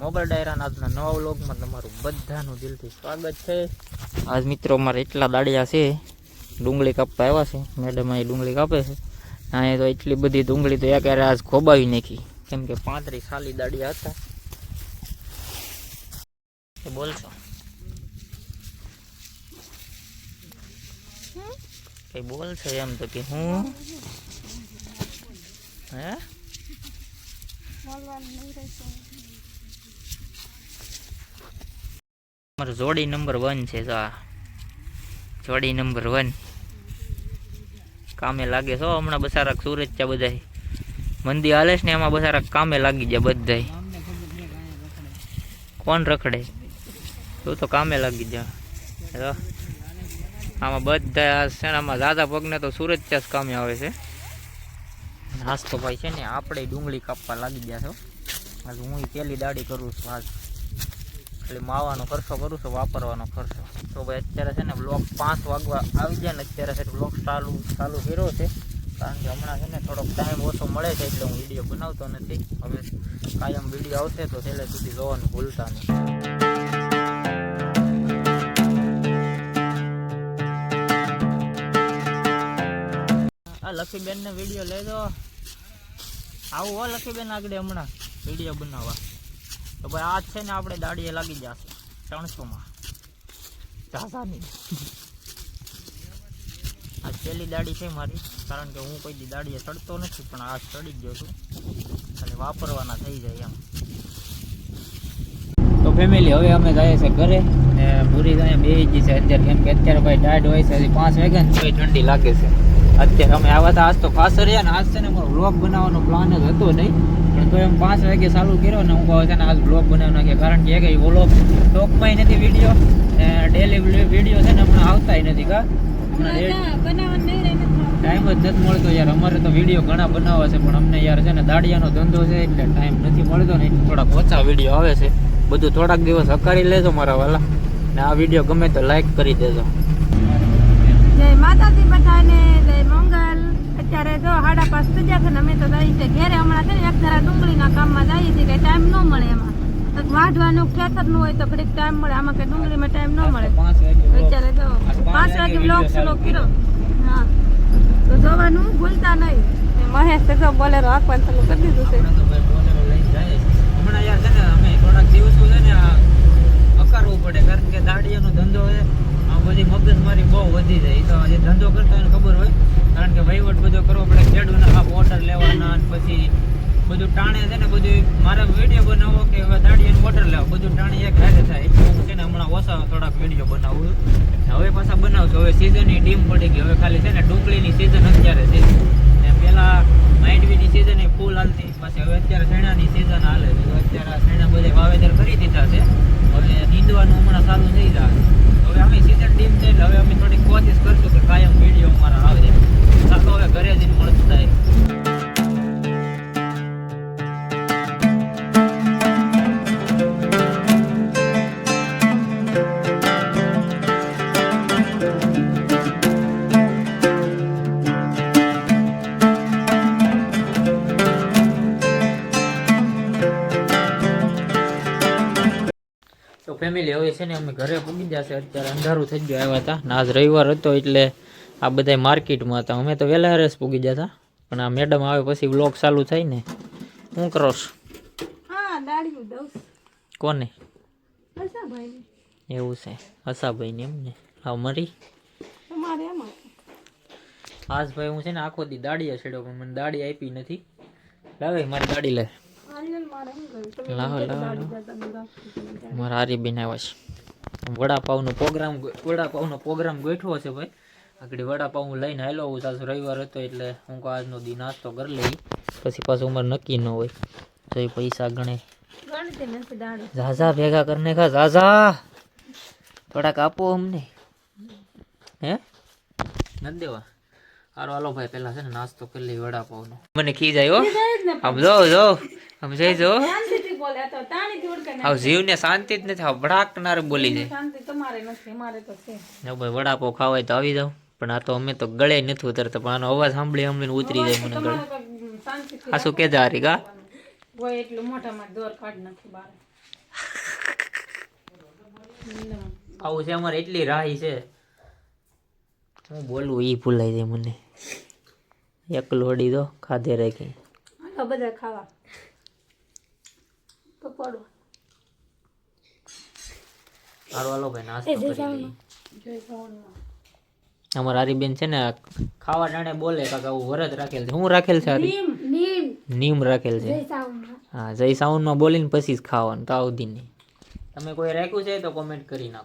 Mobile ડાયરાના આજના નવા વ્લોગમાં તમારું બધાનું દિલથી સ્વાગત છે. આજ મિત્રો અમારે એટલા દાડિયા છે ડુંગળી કાપવા આવ્યા છે. મેડમ અહીં ડુંગળી કાપે છે. અહીંયા તો એટલી બધી ડુંગળી તો એક આજ ખોબાવી નાખી. કેમ કે પાંત્રીસ સાલી દાડિયા હતા. એ બોલશો કઈ બોલશે એમ તો કે હું? હે? અમારો જોડી નંબર વન છે જો જોડી નંબર વન. કામે લાગે છો હમણાં બસારાક સુરત છે બધા મંદી હાલે ને, એમાં બસારાક કામે લાગી જાય બધાય. કોણ રખડે? તું તો કામે લાગી જા. આમાં બધા શેણામાં દાદા પગને તો સુરત જ કામે આવે છે. નાસ્તો ભાઈ છે ને, આપણે ડુંગળી કાપવા લાગી ગયા છો આજે હું પેલી દાઢી કરું છું, આજ. એટલે માવાનો ખર્ચો કરું છું, વાપરવાનો ખર્ચો. તો ભાઈ અત્યારે છે ને બ્લોક પાંચ વાગવા આવી જાય ને અત્યારે છે બ્લોક ચાલુ ચાલુ કર્યો છે. કારણ કે હમણાં છે ને થોડોક ટાઈમ ઓછો મળે છે એટલે હું વીડિયો બનાવતો નથી. હવે કાયમ વીડિયો આવશે તો છેલ્લે સુધી જોવાનું ભૂલતા નહીં. આ લખીબેનને વીડિયો દો આવું હો લખીબેન આગળ હમણાં વીડિયો બનાવવા. તો ભાઈ આજ છે ને આપણે દાડીએ લાગી જશે, ત્રણસોમાં. ચાસાની આ છેલ્લી દાડી છે મારી, કારણ કે હું કોઈ દાડીએ ચડતો નથી, પણ આજ ચડી ગયો છું. અને વાપરવાના થઈ જાય એમ. તો ફેમિલી હવે અમે જઈએ છીએ ઘરે ને પૂરી જાય બે જ છે અત્યારે, કેમ કે અત્યારે ભાઈ દાઢ હોય છે, હજી પાંચ વાગ્યા ને ઠંડી લાગે છે. અત્યારે અમે આવ્યા હતા, આજ તો ખાસ રહ્યા ને, આજ છે ને મારો વ્લોગ બનાવવાનો પ્લાન જ હતો નહીં. તો એમ પાંચ વાગે ચાલુ કર્યો ને હું કહું છે ને આજ બ્લોગ બનાવી નાખ્યો. કારણ કે એક ઓલો ટોકમાં નથી વીડિયો ડેલી વીડિયો છે ને હમણાં આવતાય નથી કા? ટાઈમ જ નથી મળતો યાર. અમારે તો વીડિયો ઘણા બનાવવા છે પણ અમને યાર છે ને દાડિયાનો ધંધો છે એટલે ટાઈમ નથી મળતો ને થોડાક ઓછા વીડિયો આવે છે. બધું થોડાક દિવસ હકારી લેજો મારા વાલા. ને આ વીડિયો ગમે તો લાઈક કરી દેજો. જય માતાજી બધાને જય મંગલ. અત્યારે જો સાડા પાંચ થયા છે ને અમે તો જઈએ છીએ ઘેરે હમણાં છે ને એક જરા ડુંગળીના કામમાં જઈએ છીએ કે ટાઈમ ન મળે એમાં. તો વાઢવાનું ખેતરનું હોય તો ઘડીક ટાઈમ મળે. આમાં કે ડુંગળીમાં ટાઈમ ન મળે. અત્યારે જો પાંચ વાગે બ્લોક સ્લો કર્યો. હા. તો જોવાનું ભૂલતા નહીં. મહેશ તો બોલેરો આખવાનું ચાલુ કરી દીધું છે. તો છે. હમણાં યાર છે ને અમે થોડાક દિવસો છે ને આ અકારવું પડે કારણ કે દાડિયાનો ધંધો છે આ બધી મગજમારી બહુ વધી જાય ઈ તો જે ધંધો કરતા હોય એને ખબર હોય કારણ કે વહીવટ બધો કરવો પડે ખેડૂતના આ ઓર્ડર લેવાના અને પછી બધું ટાણે છે ને બધું મારે વીડિયો બનાવો કે હવે દાડિયાનો મોટર લાવો. બધું ટાણે એક હાથે થાય. હું છે ને હમણાં ઓછા થોડાક વીડિયો બનાવું. હવે પાછા બનાવશું. હવે સિઝનની ડીમ પડી ગઈ. હવે ખાલી છે ને ડુંગળીની સિઝન અત્યારે છે. ને પહેલાં માંડવીની સિઝન એ ફૂલ હાલતી. પછી હવે અત્યારે શેણાની સિઝન હાલે છે. અત્યારે આ શેણા બધે વાવેતર કરી દીધા છે. હવે નીંદવાનું હમણાં ચાલુ થઈ જાય હવે અમે સિઝન ટીમ છે એટલે હવે અમે થોડીક કોશિશ કરશું ફેમિલી હવે છે ને અમે ઘરે પૂગી જશે અત્યારે અંધારું થઈ ગયું આવ્યા હતા. ને આજ રવિવાર હતો એટલે આ બધા માર્કેટમાં હતા. અમે તો વહેલા હરેસ પૂગી જતા પણ આ મેડમ આવે પછી વ્લોગ ચાલુ થાય ને. હું કરોશ હા દાડિયું દઉં કોને? એવું છે. હસાભાઈ ને એમ ને. હા મરી? આજ ભાઈ હું છે ને આખો દી દાડી છેડ્યો પણ મને દાડી આપી નથી. લાવે મારી દાડી લે. આવ્યા છે. વડાપાવનો પ્રોગ્રામ વડાપાવનો પ્રોગ્રામ ગોઠવો છે ભાઈ. આગળ વડાપાવ લઈને આવેલો હું સાસુ રવિવાર હતો એટલે હું કહું આજનો દી નાસ્તો કરી લઈ પછી પાછું ઉંમર નક્કી ન હોય. તો એ પૈસા ગણે. ઝાઝા ભેગા કરીને ખા, ઝાઝા. થોડાક આપો અમને. હે? નથી દેવા. હારો, હાલો ભાઈ, પેલા છે ને નાસ્તો કરી લઈ વડાપાવનો. મને ખી જાય હો આમ જો. આમ જઈ જો શાંતિથી બોલે આ તો તાણીથી ઉડકે ના આવ જીવને શાંતિ જ નથી ભડાકનાર બોલી જાય શાંતિ તમારે નથી મારે તો છે. ભાઈ વડાપો ખાવાય તો આવી જાવ પણ આ તો અમે તો ગળે નથી ઉતરતા પણ આનો અવાજ સાંભળી સાંભળીને ઉતરી જાય મને ગળે. આ શું કે જારી ગા હોય એટલું મોઢામાં દોર કાઢ નાખી બાર. આવું છે અમારે એટલી રાહી છે. હું બોલવું ઈ ભૂલાઈ જાય મને. એકલું હડી દો ખાધે રાખી. બધા ખાવા. તો પડો સારું હાલો ભાઈ નાસ્તો કરી લઈએ. અમારા હરીબેન છે ને ખાવા ટાણે બોલે કાકા હું વરત રાખેલ છે. હું રાખેલ છે હરી? નીમ નીમ. નીમ રાખેલ છે. હા જય સાઉન્ડમાં બોલીને પછી જ ખાવાનું તો આવતી નહીં. તમે કોઈ રાખ્યું છે તો કોમેન્ટ કરી નાખો.